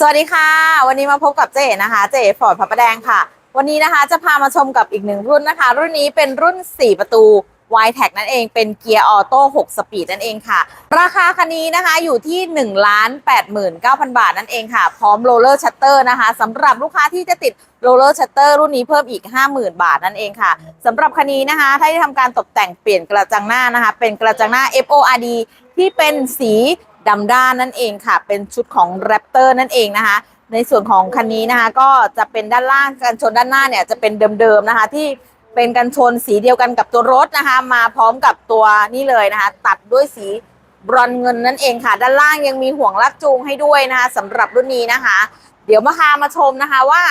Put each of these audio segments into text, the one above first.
สวัสดีค่ะ วันนี้มาพบกับเจ๊นะคะเจ๊ฟอร์ดพระประแดงค่ะ วันนี้นะคะจะพามาชมกับอีกหนึ่งรุ่นนะคะ รุ่นนี้เป็นรุ่น 4 ประตู y t e c นั่นเองเป็นเกียร์ออโต้6สปีดนั่นเองค่ะ ราคาคันนี้นะคะอยู่ที่1ล้าน89,000 บาทนั่นเองค่ะ พร้อมโรลเลอร์ชัตเตอร์นะคะสำหรับลูกค้าที่จะติดโรลเลอร์ชัตเตอร์รุ่นนี้เพิ่มอีก 50,000 บาทนั่นเองค่ะสำหรับคันนี้นะคะ ถ้าได้ทำการตกแต่งเปลี่ยนกระจังหน้านะคะ เป็นกระจังหน้า FORD ที่เป็นสี ดำด้านนั่นเองค่ะ เป็นชุดของแรปเตอร์นั่นเองนะคะ ในส่วนของคันนี้นะคะ ก็จะเป็นด้านล่างกันชนด้านหน้าเนี่ยจะเป็นเดิมๆนะคะ ที่เป็นกันชนสีเดียวกันกับตัวรถนะคะ มาพร้อมกับตัวนี่เลยนะคะ ตัดด้วยสีบรอนเงินนั่นเองค่ะ ด้านล่างยังมีห่วงลากจูงให้ด้วยนะคะสำหรับรุ่นนี้นะคะ เดี๋ยวมาพามาชมนะคะว่า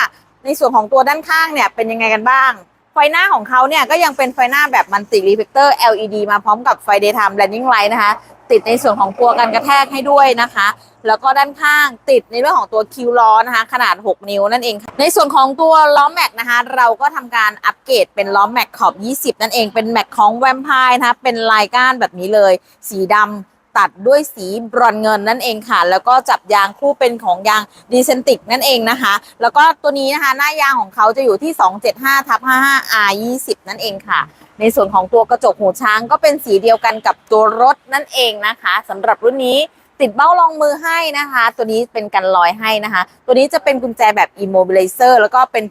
ในส่วนของตัวด้านข้างเนี่ยเป็นยังไงกันบ้าง ไฟหน้าของเขาเนี่ยก็ยังเป็นไฟหน้าแบบมันติรีเฟกเตอร์ LED มาพร้อมกับไฟ daytime running light นะคะ ติดในส่วนของตัวกันกระแทกให้ด้วยนะคะ แล้วก็ด้านข้างติดในเรื่องของตัวคิวล้อนะคะ ขนาด 6 นิ้วนั่นเองค่ะในส่วนของตัวล้อแม็กนะคะ เราก็ทำการอัปเกรดเป็นล้อแม็กขอบ 20 นั่นเองเป็นแม็กของแวมไพร์นะคะเป็นลายก้านแบบนี้เลย สีดำ ตัดด้วยสีบรอนเงินนั่นเองค่ะ แล้วก็จับยางคู่เป็นของยางดีเซนติกนั่นเองนะคะ แล้วก็ตัวนี้นะคะหน้ายางของเขาจะอยู่ที่ 275ทับ55 R 20นั่นเองค่ะ ในส่วนของตัวกระจกหูช้างก็เป็นสีเดียวกันกับตัวรถนั่นเองนะคะสำหรับรุ่นนี้ติดเบ้ารองมือให้นะคะ ตัวนี้เป็นกันลอยให้นะคะ ตัวนี้จะเป็นกุญแจแบบ immobilizer แล้วก็เป็น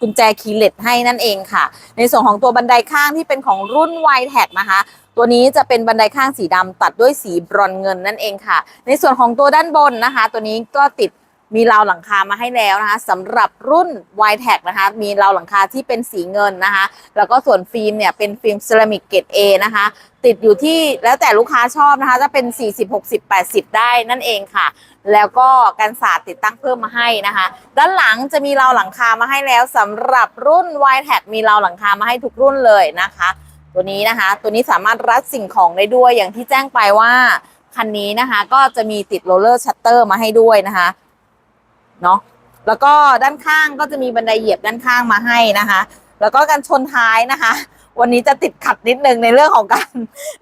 กุญแจคีย์เลสให้นั่นเองค่ะ ในส่วนของตัวบันไดข้างที่เป็นของรุ่น y t e c นะคะ ตัวนี้จะเป็นบันไดข้างสีดำตัดด้วยสีบรอนเงินนั่นเองค่ะ ในส่วนของตัวด้านบนนะคะ ตัวนี้ก็ติดมีราวหลังคามาให้แล้วนะคะสำหรับรุ่น y t e c นะคะ มีราวหลังคาที่เป็นสีเงินนะคะ แล้วก็ส่วนฟิล์มเนี่ยเป็นฟิล์มเซรามิกเกรด A นะคะ ติดอยู่ที่แล้วแต่ลูกค้าชอบนะคะจะเป็น 40 60 80 ได้นั่นเองค่ะ แล้วก็กันศาสตร์ติดตั้งเพิ่มมาให้นะคะ ด้านหลังจะมีราวหลังคามาให้แล้วสำหรับรุ่น y t e c มีราวหลังคามาให้ทุกรุ่นเลยนะคะ ตัวนี้นะคะ ตัวนี้สามารถรัดสิ่งของได้ด้วยอย่างที่แจ้งไปว่าคันนี้นะคะ ก็จะมีติดโรลเลอร์ชัตเตอร์มาให้ด้วยนะคะเนาะแล้วก็ด้านข้างก็จะมีบันไดเหยียบด้านข้างมาให้นะคะ แล้วก็การชนท้ายนะคะ วันนี้จะติดขัดนิดนึงในเรื่องของการ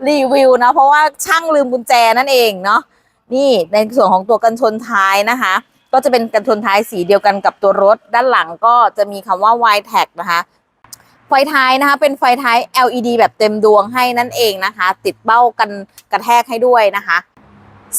รีวิวนะเพราะว่าช่างลืมกุญแจนั่นเองเนาะนี่ในส่วนของตัวกันชนท้ายนะคะ ก็จะเป็นกันชนท้ายสีเดียวกันกับตัวรถ ด้านหลังก็จะมีคำว่า y t a g นะคะ ไฟท้ายนะคะ เป็นไฟท้าย LED แบบเต็มดวงให้นั่นเองนะคะ ติดเบ้ากันกระแทกให้ด้วยนะคะ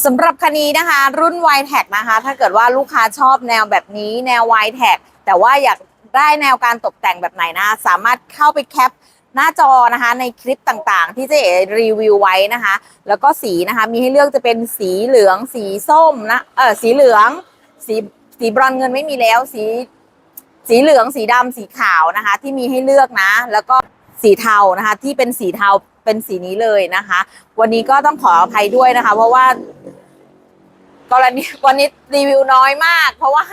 สำหรับคันนี้นะคะ รุ่น y t a g นะคะ ถ้าเกิดว่าลูกค้าชอบแนวแบบนี้แนว y t a g แต่ว่าอยากได้แนวการตกแต่งแบบไหนนะ สามารถเข้าไปแคปหน้าจอนะคะในคลิปต่างๆ ที่เจะรีวิวไว้นะคะ แล้วก็สีนะคะ มีให้เลือกจะเป็นสีเหลือง สีส้มนะเออสีเหลือง สีสีบรอนเงินไม่มีแล้วสี สีเหลืองสีดำสีขาวนะคะ ที่มีให้เลือกนะ แล้วก็สีเทานะคะ ที่เป็นสีเทาเป็นสีนี้เลยนะคะ วันนี้ก็ต้องขออภัยด้วยนะคะ เพราะว่ากรณีวันนี้รีวิวน้อยมาก เพราะว่า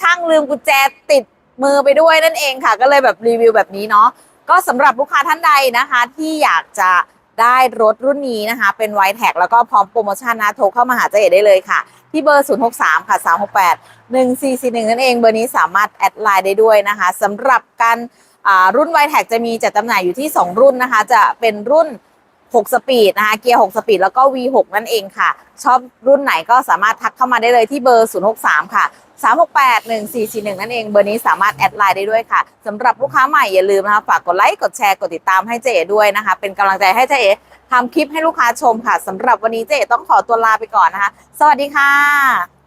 ช่างลืมกุญแจติดมือไปด้วยนั่นเองค่ะ ก็เลยแบบรีวิวแบบนี้เนาะก็สำหรับลูกค้าท่านใดนะคะ ที่อยากจะได้รถรุ่นนี้นะคะ เป็นไวท์แท็กแล้วก็พร้อมโปรโมชั่นนะโทรเข้ามาหาเจ๊ได้เลยค่ะ ที่เบอร์ 063 ค่ะ 368 1441 นั่นเอง เบอร์นี้สามารถแอดไลน์ได้ด้วยนะคะสำหรับการรุ่นไวแท็กจะมีจัดจำหน่ายอยู่ที่ 2 รุ่นนะคะ จะเป็นรุ่น 6 สปีดนะคะ เกียร์ 6 สปีด แล้วก็ V6 นั่นเองค่ะ ชอบรุ่นไหนก็สามารถทักเข้ามาได้เลยที่เบอร์ 063 ค่ะ 368 1441 นั่นเองเบอร์นี้สามารถแอดไลน์ได้ด้วยค่ะสำหรับลูกค้าใหม่อย่าลืมนะคะฝากกดไลค์กดแชร์กดติดตามให้เจ๊ด้วยนะคะ เป็นกำลังใจให้เจ๊ทำคลิปให้ลูกค้าชมค่ะสำหรับวันนี้เจ๊ต้องขอตัวลาไปก่อนนะคะ สวัสดีค่ะ